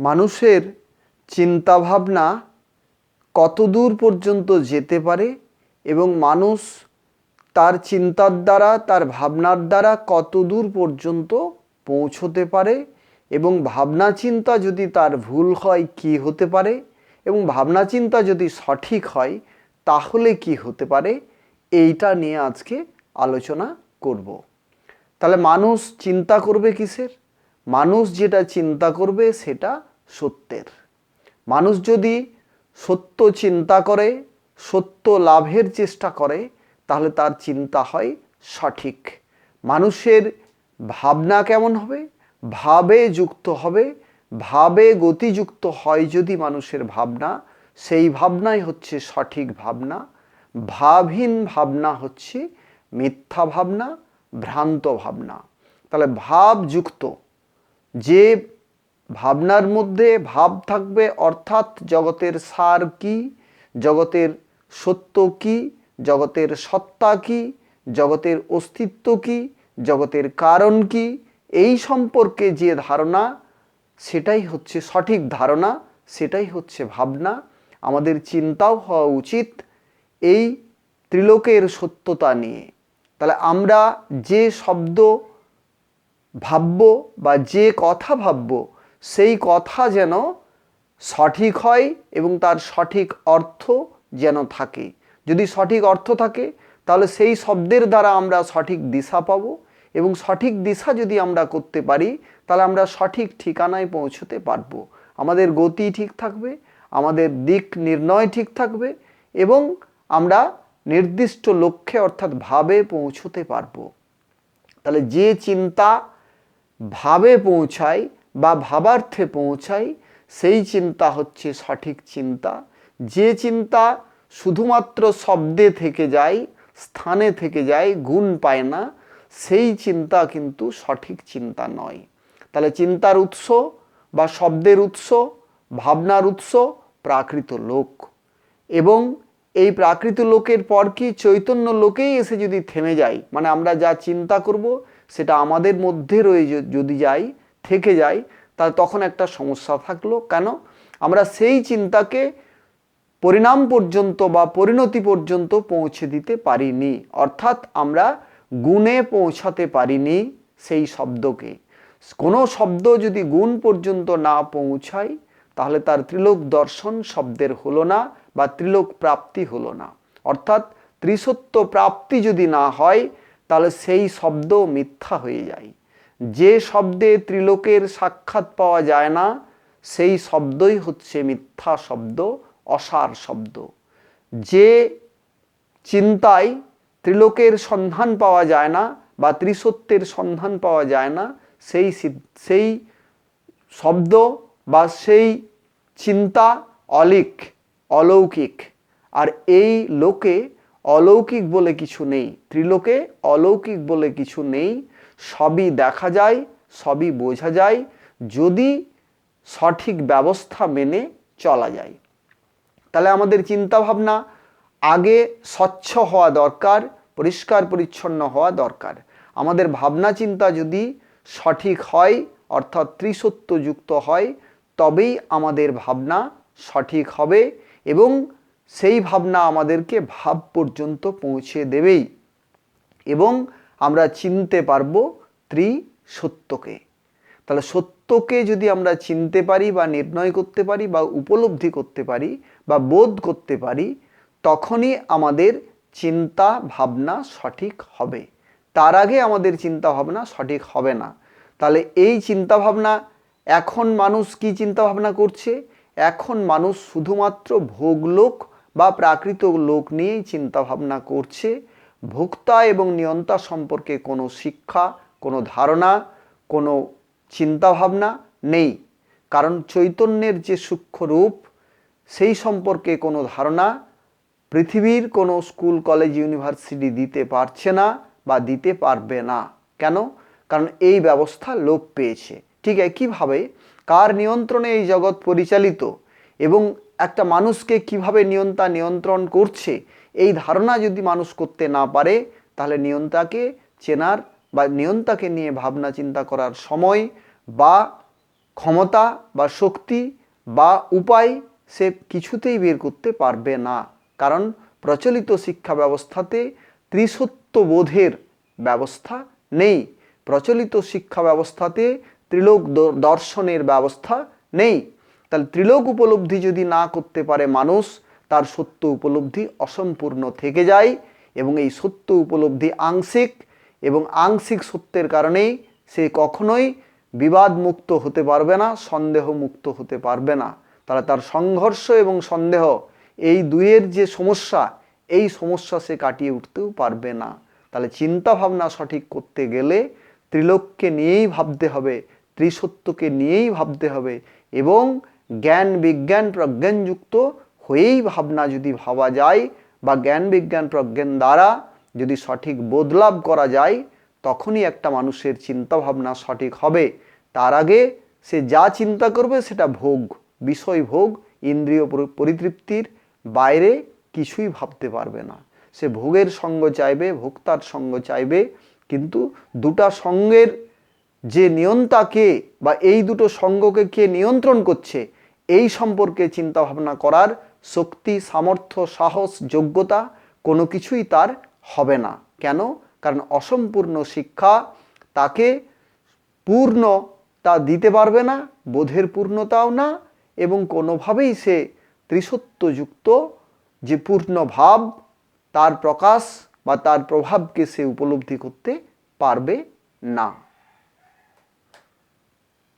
মানুষের চিন্তাভাবনা কত দূর পর্যন্ত যেতে পারে এবং মানুষ তার চিন্তার দ্বারা, তার ভাবনার দ্বারা কত দূর পর্যন্ত পৌঁছতে পারে এবং ভাবনা চিন্তা যদি তার ভুল হয় কি হতে পারে এবং ভাবনা চিন্তা যদি সঠিক হয় তাহলে কি হতে পারে? এইটা নিয়ে আজকে আলোচনা করব। তাহলে মানুষ চিন্তা করবে কিসের? মানুষ যেটা চিন্তা করবে সেটা সত্যের। মানুষ যদি সত্য চিন্তা করে, সত্য লাভের চেষ্টা করে, তাহলে তার চিন্তা হয় সঠিক। মানুষের ভাবনা কেমন হবে? ভাবে যুক্ত হবে, ভাবে গতিযুক্ত হয় যদি মানুষের ভাবনা, সেই ভাবনাই হচ্ছে সঠিক ভাবনা। ভাবহীন ভাবনা হচ্ছে মিথ্যা ভাবনা, ভ্রান্ত ভাবনা। তাহলে ভাবযুক্ত যে ভাবনার মধ্যে ভাব থাকবে, অর্থাৎ জগতের সার কি? জগতের সত্য কি? জগতের সত্তা কি? জগতের অস্তিত্ব কি? জগতের কারণ কি? এই সম্পর্কে যে ধারণা, সেটাই হচ্ছে সঠিক ধারণা, সেটাই হচ্ছে ভাবনা। আমাদের চিন্তাও হওয়া উচিত এই ত্রিলোকের সত্যতা নিয়ে। তাহলে আমরা যে শব্দ ভাবব বা যে কথা ভাবব সেই কথা যেন সঠিক হয় এবং তার সঠিক অর্থ যেন থাকে। যদি সঠিক অর্থ থাকে, তাহলে সেই শব্দের দ্বারা আমরা সঠিক দিশা পাব এবং সঠিক দিশা যদি আমরা করতে পারি, তাহলে আমরা সঠিক ঠিকানায় পৌঁছতে পারব। আমাদের গতি ঠিক থাকবে, আমাদের দিক নির্ণয় ঠিক থাকবে এবং আমরা নির্দিষ্ট লক্ষ্যে অর্থাৎ ভাবে পৌঁছতে পারব। তাহলে যে চিন্তা ভাবে পৌঁছায় বা ভাবার্থে পৌঁছাই, সেই চিন্তা হচ্ছে সঠিক চিন্তা। যে চিন্তা শুধুমাত্র শব্দে থেকে যায়, স্থানে থেকে যায়, গুণ পায় না, সেই চিন্তা কিন্তু সঠিক চিন্তা নয়। তাহলে চিন্তার উৎস বা শব্দের উৎস, ভাবনার উৎস প্রাকৃত লোক। এবং এই প্রাকৃত লোকের পর কি চৈতন্য লোকেই এসে যদি থেমে যায় মানে আমরা যা চিন্তা করব, সেটা আমাদের মধ্যে রয়ে যদি যাই থেকে যায় তাহলে তখন একটা সমস্যা থাকল। কেন? আমরা সেই চিন্তাকে পরিণাম পর্যন্ত বা পরিণতি পর্যন্ত পৌঁছে দিতে পারিনি। অর্থাৎ আমরা গুণে পৌঁছাতে পারিনি সেই শব্দকে। কোনো শব্দ যদি গুণ পর্যন্ত না পৌঁছায়, তাহলে তার ত্রিলোক দর্শন শব্দের হলো না বা ত্রিলোক প্রাপ্তি হলো না। অর্থাৎ ত্রিসত্য প্রাপ্তি যদি না হয়, তাহলে সেই শব্দ মিথ্যা হয়ে যায়। যে শব্দে ত্রিলোকের সাক্ষাৎ পাওয়া যায় না, সেই শব্দই হচ্ছে মিথ্যা শব্দ, অসার শব্দ। যে চিন্তায় ত্রিলোকের সন্ধান পাওয়া যায় না বা ত্রিসত্যের সন্ধান পাওয়া যায় না, সেই সেই শব্দ বা সেই চিন্তা অলিক অলৌকিক। আর এই লোকে অলৌকিক বলে কিছু নেই। ত্রিলোকে অলৌকিক বলে কিছু নেই। সবই দেখা যায়, সবই বোঝা যায়, যদি সঠিক ব্যবস্থা মেনে চলা যায়। তাহলে আমাদের চিন্তা ভাবনা আগে স্বচ্ছ হওয়া দরকার, পরিষ্কার পরিচ্ছন্ন হওয়া দরকার। আমাদের ভাবনা চিন্তা যদি সঠিক হয়, অর্থাৎ ত্রিসত্যযুক্ত হয়, তবেই আমাদের ভাবনা সঠিক হবে এবং সেই ভাবনা আমাদেরকে ভাব পর্যন্ত পৌঁছে দেবেই। এবং আমরা চিনতে পারব ত্রিসত্যকে। তাহলে সত্যকে যদি আমরা চিনতে পারি বা নির্ণয় করতে পারি বা উপলব্ধি করতে পারি বা বোধ করতে পারি, তখনই আমাদের চিন্তা ভাবনা সঠিক হবে। তার আগে আমাদের চিন্তা ভাবনা সঠিক হবে না। তাহলে এই চিন্তা ভাবনা, এখন মানুষ কি চিন্তা ভাবনা করছে? এখন মানুষ শুধুমাত্র ভোগলোক বা প্রাকৃত লোক নিয়েই চিন্তা ভাবনা করছে। ভোক্তা এবং নিয়ন্তা সম্পর্কে কোনো শিক্ষা, কোনো ধারণা, কোনো চিন্তাভাবনা নেই। কারণ চৈতন্যের যে সূক্ষ্ম রূপ, সেই সম্পর্কে কোনো ধারণা পৃথিবীর কোনো স্কুল, কলেজ, ইউনিভার্সিটি দিতে পারছে না বা দিতে পারবে না। কেন? কারণ এই ব্যবস্থা লোপ পেয়েছে। ঠিক একইভাবে কার নিয়ন্ত্রণে এই জগৎ পরিচালিত এবং একটা মানুষকে কীভাবে নিয়ন্তা নিয়ন্ত্রণ করছে, এই ধারণা যদি মানুষ করতে না পারে, তাহলে নিয়ন্তাকে চেনার বা নিয়ন্তাকে নিয়ে ভাবনা চিন্তা করার সময় বা ক্ষমতা বা শক্তি বা উপায় সে কিছুতেই বের করতে পারবে না। কারণ প্রচলিত শিক্ষা ব্যবস্থাতে ত্রিসত্য বোধের ব্যবস্থা নেই। প্রচলিত শিক্ষা ব্যবস্থাতে ত্রিলোক দর্শনের ব্যবস্থা নেই। তাহলে ত্রিলোক উপলব্ধি যদি না করতে পারে মানুষ, তার সত্য উপলব্ধি অসম্পূর্ণ থেকে যায় এবং এই সত্য উপলব্ধি আংশিক এবং আংশিক সত্যের কারণেই সে কখনোই বিবাদ মুক্ত হতে পারবে না সন্দেহ মুক্ত হতে পারবে না। তাহলে তার সংঘর্ষ এবং সন্দেহ এই দুইয়ের যে সমস্যা, এই সমস্যা সে কাটিয়ে উঠতেও পারবে না। তাহলে চিন্তা ভাবনা সঠিক করতে গেলে ত্রিলোককে নিয়েই ভাবতে হবে, ত্রিসত্যকে নিয়েই ভাবতে হবে এবং জ্ঞান বিজ্ঞান প্রজ্ঞানযুক্ত হয়েই ভাবনা যদি ভাবা যায় বা জ্ঞান বিজ্ঞান প্রজ্ঞান দ্বারা যদি সঠিক বদলাভ করা যায়, তখনই একটা মানুষের চিন্তা ভাবনা সঠিক হবে। তার আগে সে যা চিন্তা করবে সেটা ভোগ, বিষয় ভোগ, ইন্দ্রিয় পরিতৃপ্তির বাইরে কিছুই ভাবতে পারবে না। সে ভোগের সঙ্গ চাইবে, ভোক্তার সঙ্গ চাইবে, কিন্তু দুটা সঙ্গের যে নিয়ন্তা কে বা এই দুটো সঙ্গকে কে নিয়ন্ত্রণ করছে এই সম্পর্কে চিন্তা ভাবনা করার শক্তি, সামর্থ্য, সাহস, যোগ্যতা কোনো কিছুই তার হবে না। কেন? কারণ অসম্পূর্ণ শিক্ষা তাকে পূর্ণ তা দিতে পারবে না, বোধের পূর্ণতাও না এবং কোনোভাবেই সে ত্রিসত্যযুক্ত যে পূর্ণ ভাব, তার প্রকাশ বা তার প্রভাবকে সে উপলব্ধি করতে পারবে না।